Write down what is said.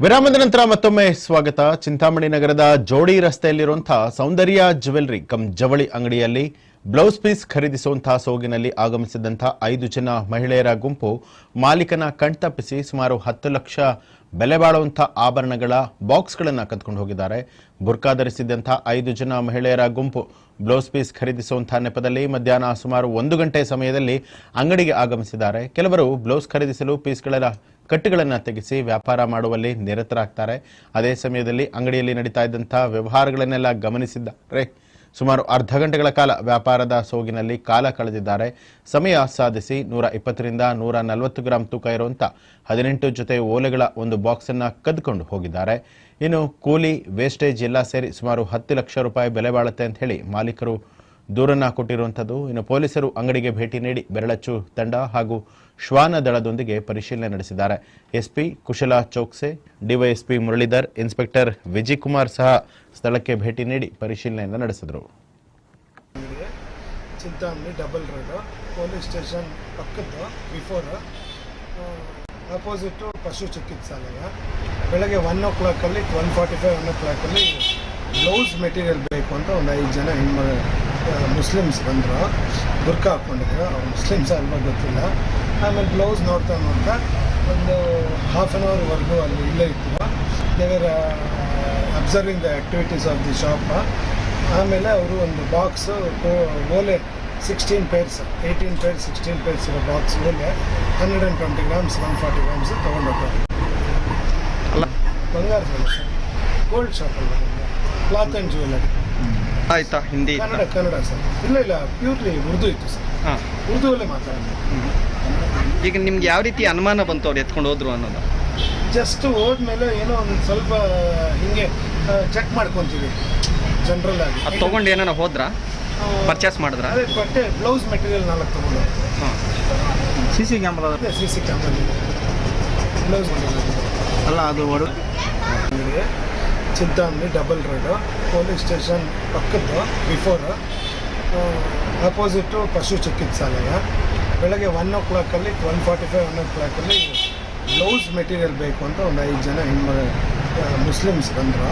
ವಿರಾಮದ ನಂತರ ಮತ್ತೊಮ್ಮೆ ಸ್ವಾಗತ. ಚಿಂತಾಮಣಿ ನಗರದ ಜೋಡಿ ರಸ್ತೆಯಲ್ಲಿರುವಂತಹ ಸೌಂದರ್ಯ ಜ್ಯುವೆಲ್ರಿ ಕಂ ಜವಳಿ ಅಂಗಡಿಯಲ್ಲಿ ಬ್ಲೌಸ್ ಪೀಸ್ ಖರೀದಿಸುವಂತಹ ಸೋಗಿನಲ್ಲಿ ಆಗಮಿಸಿದಂತಹ ಐದು ಜನ ಮಹಿಳೆಯರ ಗುಂಪು ಮಾಲೀಕನ ಕಣ್ತಪ್ಪಿಸಿ ಸುಮಾರು ಹತ್ತು ಲಕ್ಷ ಬೆಲೆ ಬಾಳುವಂತಹ ಆಭರಣಗಳ ಬಾಕ್ಸ್ಗಳನ್ನು ಕದ್ಕೊಂಡು ಹೋಗಿದ್ದಾರೆ. ಬುರ್ಕಾ ಧರಿಸಿದ್ದಂತಹ ಐದು ಜನ ಮಹಿಳೆಯರ ಗುಂಪು ಬ್ಲೌಸ್ ಪೀಸ್ ಖರೀದಿಸುವಂತಹ ನೆಪದಲ್ಲಿ ಮಧ್ಯಾಹ್ನ ಸುಮಾರು ಒಂದು ಗಂಟೆ ಸಮಯದಲ್ಲಿ ಅಂಗಡಿಗೆ ಆಗಮಿಸಿದ್ದಾರೆ. ಕೆಲವರು ಬ್ಲೌಸ್ ಖರೀದಿಸಲು ಪೀಸ್ಗಳ ಕಟ್ಟುಗಳನ್ನು ತೆಗೆಸಿ ವ್ಯಾಪಾರ ಮಾಡುವಲ್ಲಿ ನಿರತರಾಗ್ತಾರೆ. ಅದೇ ಸಮಯದಲ್ಲಿ ಅಂಗಡಿಯಲ್ಲಿ ನಡೀತಾ ಇದ್ದಂತಹ ವ್ಯವಹಾರಗಳನ್ನೆಲ್ಲ ಗಮನಿಸಿದ್ದಾರೆ. ಸುಮಾರು ಅರ್ಧ ಗಂಟೆಗಳ ಕಾಲ ವ್ಯಾಪಾರದ ಸೋಗಿನಲ್ಲಿ ಕಾಲ ಕಳೆದಿದ್ದಾರೆ. ಸಮಯ ಸಾಧಿಸಿ ನೂರ ಇಪ್ಪತ್ತರಿಂದ ನೂರ ನಲವತ್ತು ಗ್ರಾಂ ತೂಕ ಇರುವಂಥ ಹದಿನೆಂಟು ಜೊತೆ ಓಲೆಗಳ ಒಂದು ಬಾಕ್ಸನ್ನು ಕದ್ಕೊಂಡು ಹೋಗಿದ್ದಾರೆ. ಇನ್ನು ಕೂಲಿ, ವೇಸ್ಟೇಜ್ ಎಲ್ಲ ಸೇರಿ ಸುಮಾರು ಹತ್ತು ಲಕ್ಷ ರೂಪಾಯಿ ಬೆಲೆ ಬಾಳುತ್ತೆ ಅಂತ ಹೇಳಿ ಮಾಲೀಕರು ದೂರನ್ನ ಕೊಟ್ಟಿರುವಂಥದ್ದು. ಇನ್ನು ಪೊಲೀಸರು ಅಂಗಡಿಗೆ ಭೇಟಿ ನೀಡಿ ಬೆರಳಚ್ಚು ತಂಡ ಹಾಗೂ ಶ್ವಾನ ದಳದೊಂದಿಗೆ ಪರಿಶೀಲನೆ ನಡೆಸಿದ್ದಾರೆ. SP Kushala Chowkse, DYSP Muralidhar, inspector Vijay Kumar ಸಹ ಸ್ಥಳಕ್ಕೆ ಭೇಟಿ ನೀಡಿ ಪರಿಶೀಲನೆಯನ್ನು ನಡೆಸಿದರು. Chintamani double road, police station ಪಕ್ಕದ್ದು before opposite ಪಶು ಚಿಕಿತ್ಸಾಲಯ. ಬೆಳಗ್ಗೆ ಒನ್ ಓ ಕ್ಲಾಕಲ್ಲಿ ಒನ್ ಫಾರ್ಟಿ ಫೈವ್, ಒನ್ ಓ ಕ್ಲಾಕಲ್ಲಿ ಬ್ಲೌಸ್ ಮೆಟೀರಿಯಲ್ ಬೇಕು ಅಂತ ಒಂದು ಐದು ಜನ ಹೆಣ್ಮ ಮುಸ್ಲಿಮ್ಸ್ ಬಂದರು ಬುರ್ಕ ಹಾಕ್ಕೊಂಡಿದ್ರು ಅವ್ರು ಮುಸ್ಲಿಮ್ಸ್ ಅಲ್ವಾ ಗೊತ್ತಿಲ್ಲ. ಆಮೇಲೆ ಬ್ಲೌಸ್ ನೋಡ್ತಾ ನೋಡ್ತಾ ಒಂದು ಹಾಫ್ ಆನ್ ಅವರ್ವರೆಗೂ ಅಲ್ಲಿ ಇಲ್ಲೇ ಇತ್ತು. ದೇವರ observing the activities of the shop ಆಮೇಲೆ ಅವರು ಒಂದು ಬಾಕ್ಸು ಓಲೆ sixteen pairs eighteen pairs sixteen pairs ಇರೋ ಬಾಕ್ಸ್ ಓಲೆ hundred and twenty grams one forty grams ತೊಗೊಂಡೋಗ್ತಾರೆ ಬಂಗಾರ ಗೋಲ್ಡ್ ಶಾಪಲ್ಲಿ ಕ್ಲಾತ್ ಆ್ಯಂಡ್ ಜ್ಯುವೆಲರಿ ಆಯ್ತಾ? ಹಿಂದಿ ಕನ್ನಡ ಕನ್ನಡ ಸರ್. ಇಲ್ಲ ಇಲ್ಲ ಪ್ಯೂರ್ಲಿ ಉರ್ದು ಇತ್ತು ಸರ್. ಹಾಂ. ಉರ್ದುವಲ್ಲೇ ಮಾತಾಡೋದು. ಈಗ ನಿಮ್ಗೆ ಯಾವ ರೀತಿ ಅನುಮಾನ ಬಂತು ಅವ್ರು ಎತ್ಕೊಂಡು ಹೋದ್ರು ಅನ್ನೋದು? ಜಸ್ಟ್ ಹೋದ್ಮೇಲೆ ಏನೋ ಒಂದು ಸ್ವಲ್ಪ ಹಿಂಗೆ ಚೆಕ್ ಮಾಡ್ಕೊತೀವಿ. ಜನರಲ್ ಆಗಿ. ಅದು ತೊಗೊಂಡು ಏನಾರ ಹೋದ್ರಾ? ಪರ್ಚೇಸ್ ಮಾಡಿದ್ರಾ? ಅದೇ ಬಟ್ಟೆ ಬ್ಲೌಸ್ ಮೆಟೀರಿಯಲ್ ನಾಲ್ಕು ತೊಗೊಂಡು ಹಾಂ. C C camera C C camera blouse ಅಲ್ಲ. ಅದು ಹೊಡ Chintamani double road police station ಪಕ್ಕದ ಬಿಫೋರ್ ಅಪೋಸಿಟು ಪಶು ಚಿಕಿತ್ಸಾಲಯ. ಬೆಳಗ್ಗೆ ಒನ್ ಓ ಕ್ಲಾಕಲ್ಲಿ ಒನ್ ಫಾರ್ಟಿ ಫೈವ್ ಒನ್ ಓ ಕ್ಲಾಕಲ್ಲಿ ಬ್ಲೌಸ್ ಮೆಟೀರಿಯಲ್ ಬೇಕು ಅಂತ ಒಂದು ಐದು ಜನ ಹೆಣ್ಮ ಮುಸ್ಲಿಮ್ಸ್ ಬಂದರು.